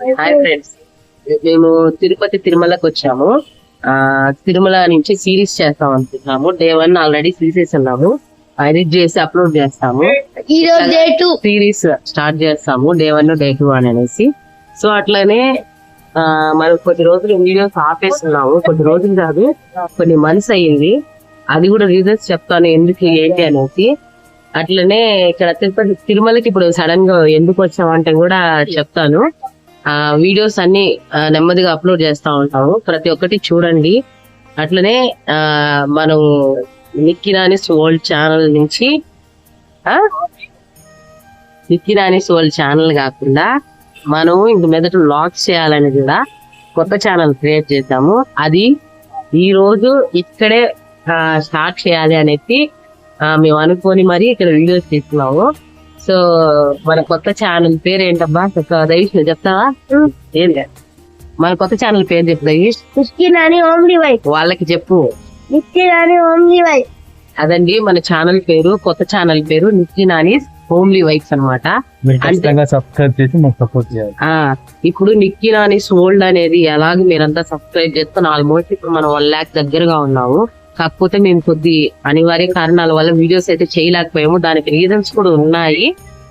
Hi friends మేము తిరుపతి తిరుమలకి వచ్చాము. ఆ తిరుమల నుంచి సిరీస్ చేస్తాం అనుకుంటున్నాము డే వన్ ఆల్రెడీ తీసేసి ఉన్నాము. ఎడిట్ చేసి అప్లోడ్ చేస్తాము. సిరీస్ స్టార్ట్ చేస్తాము. డే వన్ డే టూ అని అనేసి. సో అట్లనే ఆ మనం కొద్ది రోజులు వీడియోస్ ఆపేస్తున్నాము. కొద్ది రోజులు కాదు కొన్ని మంత్స్ అయ్యింది. అది కూడా రీజన్స్ చెప్తాను ఎందుకు ఏంటి అనేసి. అట్లనే ఇక్కడ తిరుపతి తిరుమలకి ఇప్పుడు సడన్గా ఎందుకు వచ్చామంటే కూడా చెప్తాను. వీడియోస్ అన్ని నెమ్మదిగా అప్లోడ్ చేస్తూ ఉంటాము. ప్రతి ఒక్కటి చూడండి. అట్లనే మనం నిక్కిరాని ఓల్డ్ ఛానల్ నుంచి ఆ? నిక్కిరాని ఓల్డ్ ఛానల్ కాకుండా మనం ఇంక మీదట లాక్ చేయాలని కూడా కొత్త ఛానల్ క్రియేట్ చేద్దాము. అది ఈ రోజు ఇక్కడే స్టార్ట్ చేయాలి అనేది మేము అనుకొని మరి ఇక్కడ వీడియోస్ తీస్తున్నాము. సో మన కొత్త ఛానల్ పేరు ఏంటబ్బా ఒక దయీష్ నువ్వు చెప్తావా? ఏం లేదు మన కొత్త ఛానల్ పేరు చెప్పు దయీష్ నిత్యనాని ఓమ్లీ వైఫ్ వాళ్ళకి చెప్పు. నిత్యనాని ఓమ్లీ వైఫ్ అదండి మన ఛానల్ పేరు కొత్త ఛానల్ పేరు నిత్య నాని హోమ్లీ వైఫ్స్ అనమాట ఇప్పుడు నిక్కీ నాని సోల్డ్ అనేది ఎలాగ మీరంతా సబ్స్క్రైబ్ చేస్తున్న ఆల్మోస్ట్ ఇప్పుడు మనం వన్ ల్యాక్ దగ్గరగా ఉన్నాము. కాకపోతే మేము కొద్ది అనివార్య కారణాల వల్ల వీడియోస్ అయితే చేయలేకపోయాము. దానికి రీజన్స్ కూడా ఉన్నాయి.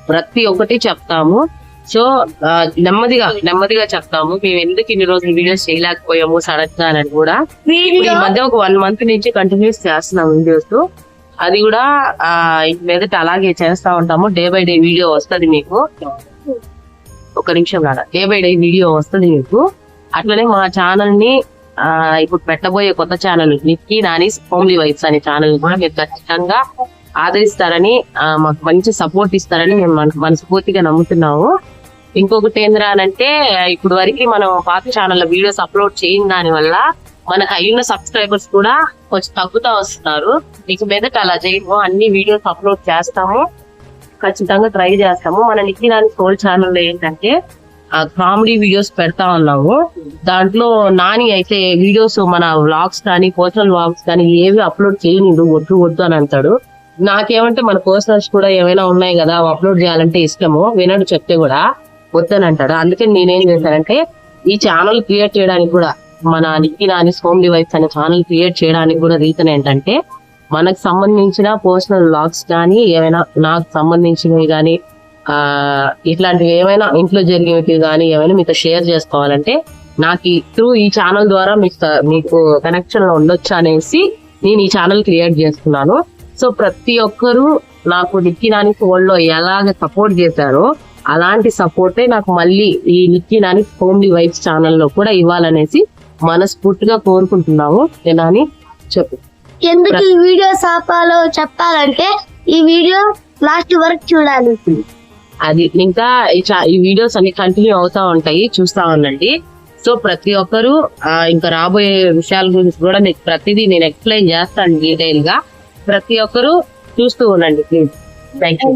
ప్రతి ఒక్కటి చెప్తాము. సో నెమ్మదిగా నెమ్మదిగా చెప్తాము. మేము ఎందుకు ఇన్ని రోజులు వీడియోస్ చేయలేకపోయాము సడన్గా అని కూడా. ఈ మధ్య ఒక వన్ మంత్ నుంచి కంటిన్యూస్ చేస్తున్నాం వీడియోస్. అది కూడా ఆ మీదట అలాగే చేస్తా ఉంటాము. డే బై డే వీడియో వస్తుంది మీకు. ఒక నిమిషం కాదా డే బై డే వీడియో వస్తుంది మీకు. అట్లనే మా ఛానల్ని ఇప్పుడు పెట్టబోయే కొత్త channel Nikki Nani homely wives అనే ఛానల్ కూడా మీరు ఖచ్చితంగా ఆదరిస్తారని మాకు మంచి సపోర్ట్ ఇస్తారని మేము మన- మనస్ఫూర్తిగా నమ్ముతున్నాము. ఇంకొకటి ఏంద్రా అంటే ఇప్పుడు వరకు మనం పాత ఛానల్లో వీడియోస్ అప్లోడ్ చేయని దాని వల్ల మనకు అయిన సబ్స్క్రైబర్స్ కూడా కొంచెం తగ్గుతా వస్తున్నారు. ఇక మీదట అలా చేయము అన్ని వీడియోస్ అప్లోడ్ చేస్తాము. ఖచ్చితంగా ట్రై చేస్తాము. మన నిక్కి సోల్ ఛానల్ ఛానల్లో ఏంటంటే కామెడీ వీడియోస్ పెడతా ఉన్నాము. దాంట్లో నాని అయితే వీడియోస్ మన వ్లాగ్స్ కానీ పర్సనల్ వ్లాగ్స్ కానీ ఏవి అప్లోడ్ చేయనిదు వద్దు వద్దు అని అంటాడు. నాకేమంటే మన పర్సనల్స్ కూడా ఏమైనా ఉన్నాయి కదా అవి అప్లోడ్ చేయాలంటే ఇష్టము. వినడు చెప్తే కూడా వద్దని అంటాడు. అందుకని నేనేం చేశానంటే ఈ ఛానల్ క్రియేట్ చేయడానికి కూడా మన నిక్కి నాని హోమ్ డివైస్ అనే ఛానల్ క్రియేట్ చేయడానికి కూడా రీజన్ ఏంటంటే మనకు సంబంధించిన పర్సనల్ వ్లాగ్స్ కానీ ఏమైనా నాకు సంబంధించినవి కానీ ఇట్లాంటివి ఏమైనా ఇంట్లో జరిగినవి కానీ ఏమైనా మీతో షేర్ చేసుకోవాలంటే నాకు త్రూ ఈ ఛానల్ ద్వారా మీకు మీకు కనెక్షన్లో ఉండొచ్చు అనేసి నేను ఈ ఛానల్ క్రియేట్ చేస్తున్నాను. సో ప్రతి ఒక్కరూ నాకు నిక్కి నాని ఫోన్లో ఎలాగ సపోర్ట్ చేశారో అలాంటి సపోర్టే నాకు మళ్ళీ ఈ నిక్కి నాని హోమ్లీ వైఫ్స్ ఛానల్లో కూడా ఇవ్వాలనేసి మనస్ఫూర్తిగా కోరుకుంటున్నాము. నేనాని చెప్పు. ఎందుకు ఈ వీడియో ఆపాలో చెప్పాలంటే ఈ వీడియో లాస్ట్ వరకు చూడాలి. అది ఇంకా ఈ వీడియోస్ అన్ని కంటిన్యూ అవుతా ఉంటాయి చూస్తా ఉండండి. సో ప్రతి ఒక్కరు ఇంకా రాబోయే విషయాల గురించి కూడా మీకు ప్రతిదీ నేను ఎక్స్ప్లెయిన్ చేస్తాను డీటెయిల్గా ప్రతి ఒక్కరు చూస్తూ ఉండండి ప్లీజ్. Thank you